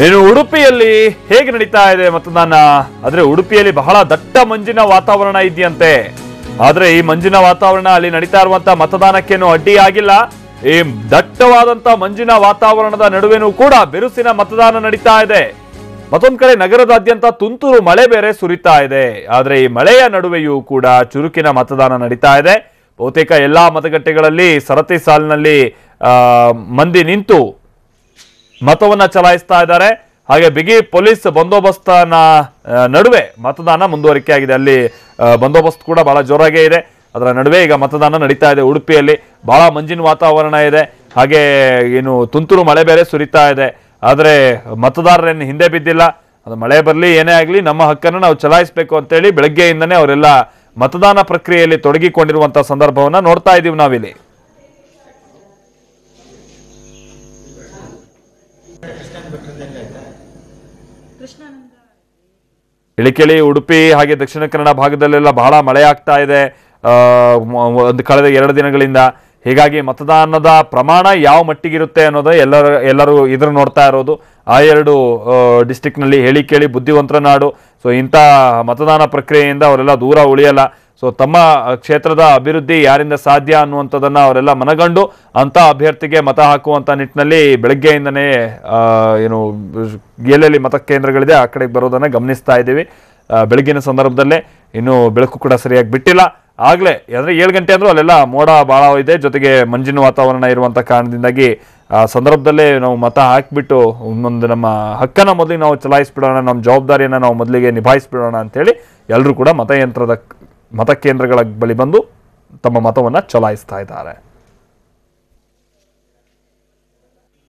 ಇನ್ನು ಉಡುಪಿಯಲ್ಲಿ ಹೇಗೆ ನಡೀತಾ ಇದೆ ಮತದಾನ ಆದ್ರೆ ಉಡುಪಿಯಲ್ಲಿ ಬಹಳ ದಟ್ಟ ಮಂಜಿನ ವಾತಾವರಣ ಇದೆಯಂತೆ. ಆದ್ರೆ ಈ ಮಂಜಿನ ವಾತಾವರಣ ಅಲ್ಲಿ ನಡೀತಾ ಇರುವಂತ ಮತದಾನಕ್ಕೇನು ಅಡ್ಡಿಯಾಗಿಲ್ಲ ಈ ದಟ್ಟವಾದಂತ ಮಂಜಿನ ವಾತಾವರಣದ ನಡುವೆನೂ ಕೂಡ ಬಿರುಸಿನ ಮತದಾನ ನಡೀತಾ ಇದೆ. ಮತ್ತೊಂದ್ ಕಡೆ ನಗರದಾದ್ಯಂತ ತುಂತುರು ಮಳೆ ಬೇರೆ ಸುರಿತಾ ಇದೆ. ಆದ್ರೆ ಈ ಮಳೆಯ ನಡುವೆಯೂ ಕೂಡ ಚುರುಕಿನ ಮತದಾನ ನಡೀತಾ ಇದೆ. ಬಹುತೇಕ ಎಲ್ಲಾ ಮತಗಟ್ಟೆಗಳಲ್ಲಿ ಸರತಿ ಸಾಲಿನಲ್ಲಿ ಮಂದಿ ನಿಂತು ಮತವನ್ನ ಚಲಾಯಿಸ್ತಾ ಇದ್ದಾರೆ. ಹಾಗೆ ಬಿಗಿ ಪೊಲೀಸ್ ಬಂದೋಬಸ್ತನ ನಡುವೆ ಮತದಾನ ಮುಂದುವರಿಕೆ ಆಗಿದೆ ಅಲ್ಲಿ ಬಂದೋಬಸ್ತ್ ಕೂಡ ಬಹಳ ಜೋರಾಗೇ ಇದೆ. ಅದರ ನಡುವೆ ಈಗ ಮತದಾನ ನಡೀತಾ ಇದೆ ಉಡುಪಿಯಲ್ಲಿ. ಬಹಳ ಮಂಜಿನ ವಾತಾವರಣ ಇದೆ. ಹಾಗೆ ಏನು ತುಂತುರು ಮಳೆ ಬೇರೆ ಸುರಿತಾ ಇದೆ. ಆದರೆ ಮತದಾರರೇನು ಹಿಂದೆ ಬಿದ್ದಿಲ್ಲ. ಅದು ಮಳೆ ಬರಲಿ, ಏನೇ ಆಗಲಿ, ನಮ್ಮ ಹಕ್ಕನ್ನು ನಾವು ಚಲಾಯಿಸಬೇಕು ಅಂತೇಳಿ ಬೆಳಗ್ಗೆಯಿಂದನೇ ಅವರೆಲ್ಲ ಮತದಾನ ಪ್ರಕ್ರಿಯೆಯಲ್ಲಿ ತೊಡಗಿಕೊಂಡಿರುವಂಥ ಸಂದರ್ಭವನ್ನು ನೋಡ್ತಾ ಇದ್ದೀವಿ ನಾವಿಲ್ಲಿ. ಇಳಿಕೆಳಿ, ಉಡುಪಿ, ಹಾಗೆ ದಕ್ಷಿಣ ಕನ್ನಡ ಭಾಗದಲ್ಲೆಲ್ಲ ಬಹಳ ಮಳೆ ಆಗ್ತಾ ಇದೆ ಒಂದು ಕಳೆದ ಎರಡು ದಿನಗಳಿಂದ. ಹೀಗಾಗಿ ಮತದಾನದ ಪ್ರಮಾಣ ಯಾವ ಮಟ್ಟಿಗಿರುತ್ತೆ ಅನ್ನೋದು ಎಲ್ಲರ, ಎಲ್ಲರೂ ಇದ್ರ ನೋಡ್ತಾ ಇರೋದು. ಆ ಎರಡು ಡಿಸ್ಟಿಕ್ನಲ್ಲಿ ಹೇಳಿ ಕೇಳಿ ಬುದ್ಧಿವಂತರ ನಾಡು ಸೊ ಇಂಥ ಮತದಾನ ಪ್ರಕ್ರಿಯೆಯಿಂದ ಅವರೆಲ್ಲ ದೂರ ಉಳಿಯಲ್ಲ. ಸೊ ತಮ್ಮ ಕ್ಷೇತ್ರದ ಅಭಿವೃದ್ಧಿ ಯಾರಿಂದ ಸಾಧ್ಯ ಅನ್ನುವಂಥದ್ದನ್ನು ಅವರೆಲ್ಲ ಮನಗಂಡು ಅಂಥ ಅಭ್ಯರ್ಥಿಗೆ ಮತ ಹಾಕುವಂಥ ನಿಟ್ಟಿನಲ್ಲಿ ಬೆಳಗ್ಗೆಯಿಂದನೇ ಏನು ಎಲ್ಲೆಲ್ಲಿ ಮತಕೇಂದ್ರಗಳಿದೆ ಆ ಕಡೆಗೆ ಬರೋದನ್ನು ಗಮನಿಸ್ತಾ ಇದ್ದೀವಿ. ಬೆಳಗ್ಗಿನ ಸಂದರ್ಭದಲ್ಲೇ ಇನ್ನು ಬೆಳಕು ಕೂಡ ಸರಿಯಾಗಿ ಬಿಟ್ಟಿಲ್ಲ. ಆಗಲೇ, ಅಂದರೆ ಏಳು ಗಂಟೆ ಅಂದರೂ ಅಲ್ಲೆಲ್ಲ ಮೋಡ ಭಾಳ ಇದೆ. ಜೊತೆಗೆ ಮಂಜಿನ ವಾತಾವರಣ ಇರುವಂಥ ಕಾರಣದಿಂದಾಗಿ, ಆ, ಸಂದರ್ಭದಲ್ಲೇ ನಾವು ಮತ ಹಾಕಿಬಿಟ್ಟು ಒಂದೊಂದು ನಮ್ಮ ಹಕ್ಕನ್ನ ಮೊದಲಿಗೆ ನಾವು ಚಲಾಯಿಸ್ಬಿಡೋಣ, ನಮ್ಮ ಜವಾಬ್ದಾರಿಯನ್ನು ನಾವು ಮೊದಲಿಗೆ ನಿಭಾಯಿಸ್ಬಿಡೋಣ ಅಂಥೇಳಿ ಎಲ್ಲರೂ ಕೂಡ ಮತಯಂತ್ರದ ಮತಕೇಂದ್ರಗಳ ಬಳಿ ಬಂದು ತಮ್ಮ ಮತವನ್ನು ಚಲಾಯಿಸ್ತಾ ಇದ್ದಾರೆ.